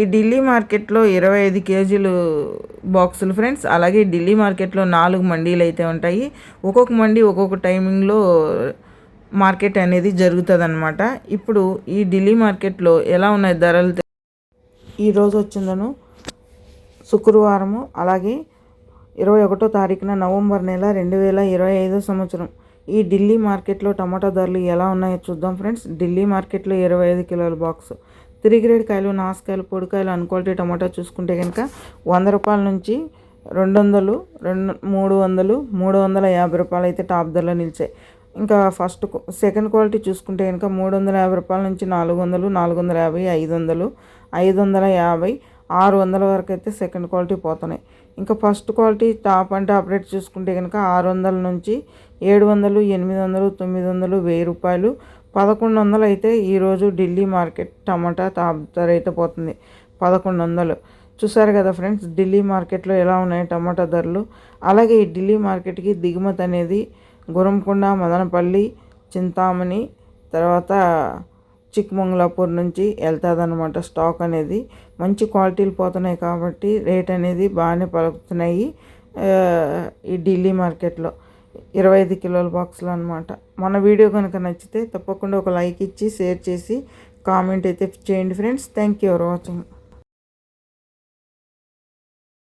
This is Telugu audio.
ఈ ఢిల్లీ మార్కెట్లో ఇరవై ఐదు కేజీలు బాక్సులు ఫ్రెండ్స్. అలాగే ఢిల్లీ మార్కెట్లో నాలుగు మండీలు అయితే ఉంటాయి. ఒక్కొక్క మండీ ఒక్కొక్క టైమింగ్లో మార్కెట్ అనేది జరుగుతుంది అనమాట ఇప్పుడు ఈ ఢిల్లీ మార్కెట్లో ఎలా ఉన్నాయి ధరలు? ఈరోజు వచ్చిందను శుక్రవారము. అలాగే ఇరవై ఒకటో తారీఖున నవంబర్ నెల రెండు వేల ఇరవై ఐదో సంవత్సరం. ఈ ఢిల్లీ మార్కెట్లో టమాటా ధరలు ఎలా ఉన్నాయో చూద్దాం ఫ్రెండ్స్. ఢిల్లీ మార్కెట్లో ఇరవై ఐదు కిలోల బాక్స్. త్రీ గ్రేడ్ కాయలు నాసుకాయలు పొడికాయలు అన్క్వాలిటీ టమాటా చూసుకుంటే కనుక వంద రూపాయల నుంచి రెండు వందలు రెండు మూడు వందలు మూడు వందల యాభై రూపాయలు అయితే టాప్ ధరలో నిలిచాయి. ఇంకా ఫస్ట్ సెకండ్ క్వాలిటీ చూసుకుంటే కనుక మూడు వందల యాభై రూపాయల నుంచి నాలుగు వందలు నాలుగు వందల యాభై ఐదు వందలు ఐదు వందల యాభై ఆరు వందల వరకు అయితే సెకండ్ క్వాలిటీ పోతున్నాయి. ఇంకా first quality top and top rate చూసుకుంటే కనుక ఆరు వందల నుంచి ఏడు వందలు ఎనిమిది వందలు తొమ్మిది వందలు వెయ్యి రూపాయలు పదకొండు వందలు అయితే ఈరోజు ఢిల్లీ మార్కెట్ టమాటా టాప్ ధర అయితే పోతుంది. పదకొండు వందలు. చూసారు కదా ఫ్రెండ్స్ ఢిల్లీ మార్కెట్లో ఎలా ఉన్నాయి టమాటా ధరలు? అలాగే ఈ ఢిల్లీ మార్కెట్కి దిగుమతి అనేది గురంకొండ మదనపల్లి చింతామణి తర్వాత చిక్మంగళాపూర్ నుంచి వెళ్తుందన్నమాట స్టాక్ అనేది. మంచి క్వాలిటీలు పోతున్నాయి కాబట్టి రేట్ అనేది బాగానే పలుకుతున్నాయి ఈ ఢిల్లీ మార్కెట్లో. ఇరవై ఐదు కిలోల బాక్స్లు అనమాట మన వీడియో కనుక నచ్చితే తప్పకుండా ఒక లైక్ ఇచ్చి షేర్ చేసి కామెంట్ అయితే చేయండి friends. Thank you for watching.